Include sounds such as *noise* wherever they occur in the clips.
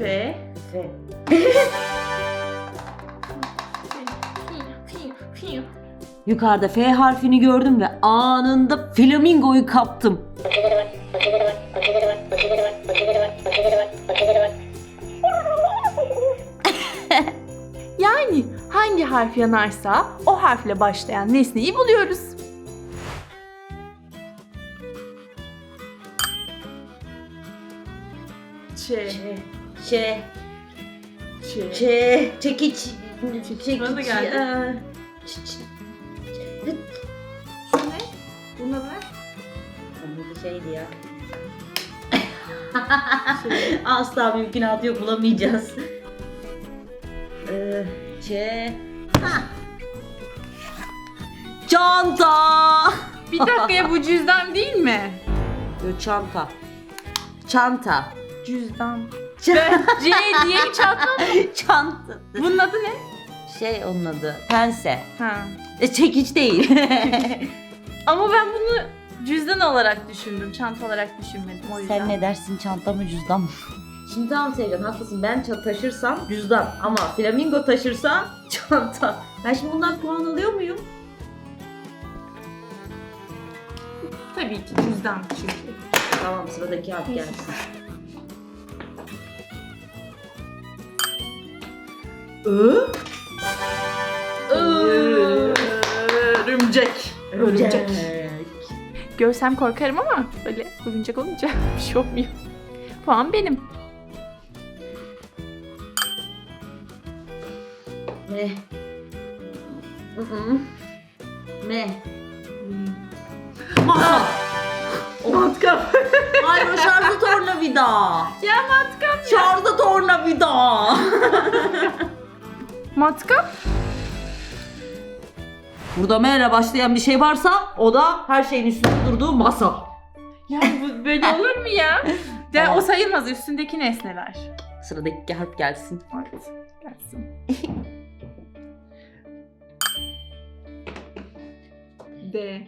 F. F. Yukarıda F harfini gördüm ve anında flamingoyu kaptım. *laughs* Yani hangi harf yanarsa o harfle başlayan nesneyi buluyoruz. Ç. Ç. Ç. Ç. Çekiç. Çekiç. Bana da geldi. Aa, ç- ç- Şu ne? Buna ver. Bu bir şeydi ya. Şey. *laughs* *laughs* Asla mümkünatı yok bulamayacağız. Ee, Ç. Hah. Çanta. Bir dakika ya bu cüzdan değil mi? Yo, çanta. Çanta. Cüzdan. Ç- C diye bir çanta. *laughs* çanta. Bunun adı ne? Şey onun adı. Pense. Ha. E, çekiç değil. *laughs* Ama ben bunu cüzdan olarak düşündüm. Çanta olarak düşünmedim o yüzden. Sen ne dersin çanta mı cüzdan mı? Şimdi tamam Sevcan haklısın. Ben ça- taşırsam cüzdan ama flamingo taşırsa çanta. Ben şimdi bundan puan alıyor muyum? Tabii ki cüzdan çünkü. Tamam sıradaki harf gelsin. Ö? Örümcek. Örümcek. Örümcek. Görsem korkarım ama böyle örümcek olunca *laughs* bir şey olmuyor. Puan benim. Me. Hı hı. Me. Matkap. Matkap. *laughs* Hayır o şarjlı tornavida. ya matkap. Şarjlı tornavida. *laughs* Matkap. Burada M ile başlayan bir şey varsa o da her şeyin üstünde durduğu masa. Ya bu böyle *laughs* olur mu ya? Ya o sayılmaz üstündeki nesneler. Sıradaki harf gelsin. Evet. Gelsin. *laughs* D.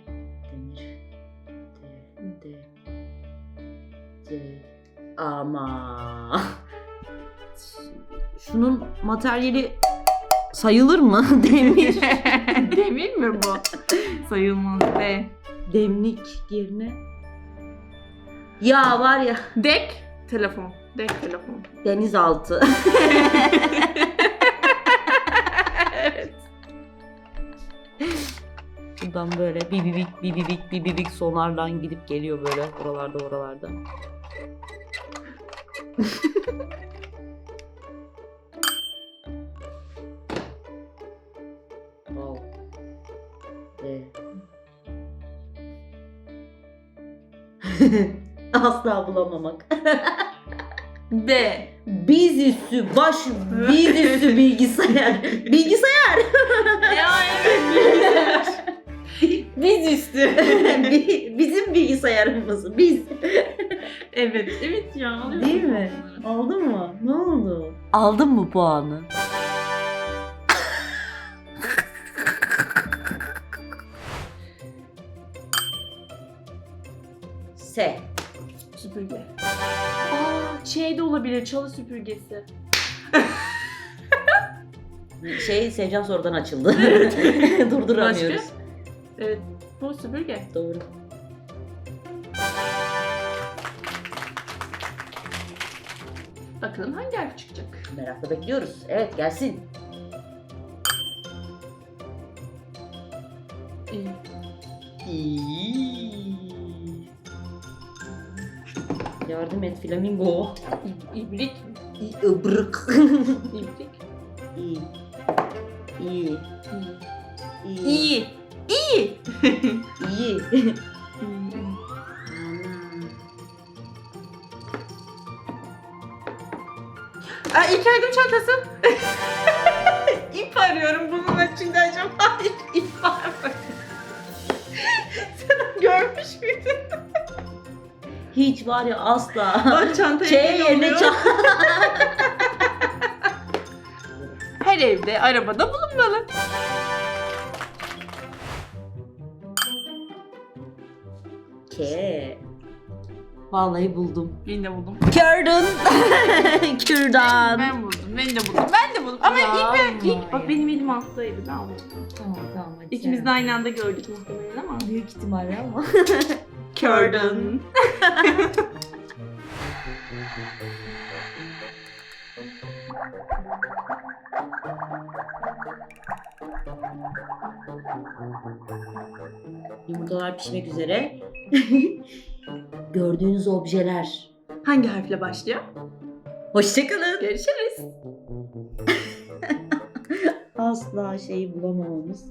D. D. C. Ama. *laughs* Şunun materyali sayılır mı? *laughs* Demir. *laughs* Demir mi bu? Sayılmaz. D. Demlik yerine. Ya var ya Dek. Telefon. Dek telefon. denizaltı. evet. *laughs* Buradan böyle bir bibik bir bibik bir bibik sonardan gidip geliyor böyle oralarda oralarda. *laughs* Asla bulamamak. D. Biz üstü baş biz üstü *laughs* bilgisayar. Bilgisayar. Ya evet. *laughs* Biz üstü. Bi- Bizim bilgisayarımız. Biz. evet. Evet ya. alıyorsun Değil mi? Oldu mu? Ne oldu? Aldın mı puanı? S. Süpürge. Aa, şey de olabilir. Çalı süpürgesi. *laughs* Şey Sevcan sorudan açıldı. *laughs* *laughs* Durduramıyoruz. Başka? Evet. Bu süpürge. Doğru. Bakalım hangi harf çıkacak? Merakla bekliyoruz. Evet gelsin. İyi. İyi. Yardım et flamingo. İb- İbrik. İyi ıbrık. *laughs* İbrik. İyi. İyi. İyi. İyi. İyi. İyi. *laughs* Aa, ilk yardım çantası. *laughs* ip arıyorum bunun içinde Hiç var ya asla. Bak çantaya Şey ne yerine *laughs* Her evde, arabada bulunmalı. Ke. Vallahi buldum. Ben de buldum. Kördün. *laughs* Kürdan. Ben buldum. Ben de buldum. Ben de buldum. Ama Ya ilk ben ilk bak benim elim alttaydı. Ben buldum. Tamam tamam hadi. İkimiz de aynı anda gördük muhtemelen ama. Büyük ihtimalle ama. *laughs* Kördün. *laughs* Yumurtalar pişmek üzere. *laughs* Gördüğünüz objeler. Hangi harfle başlıyor? Hoşçakalın. Görüşürüz. *laughs* Asla şeyi bulamamamız.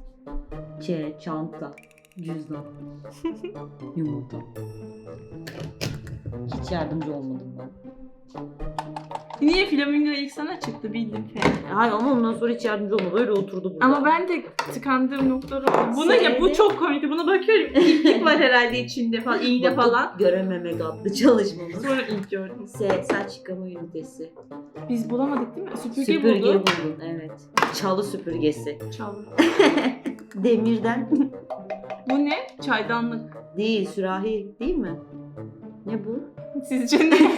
Ç, çanta, cüzdan, *laughs* yumurta. Hiç yardımcı olmadım ben. Niye flamingo ilk sana çıktı bildim falan. Hayır ama ondan sonra hiç yardımcı olmadı. Öyle oturdu burada. Ama ben de tıkandığım noktalar oldu. Buna ya bu çok komikti. Buna bakıyorum. İplik var *laughs* herhalde içinde falan. iğne Bakıp falan. Görememek adlı çalışmamız. Sonra ilk gördüm. S, saç yıkama ünitesi. Biz bulamadık değil mi? Süpürge, Süpürge bulduk. buldun evet. Çalı süpürgesi. Çaldı. *laughs* Demirden Bu ne? Çaydanlık. değil, sürahi değil mi? Ne bu? Sizce ne? *laughs*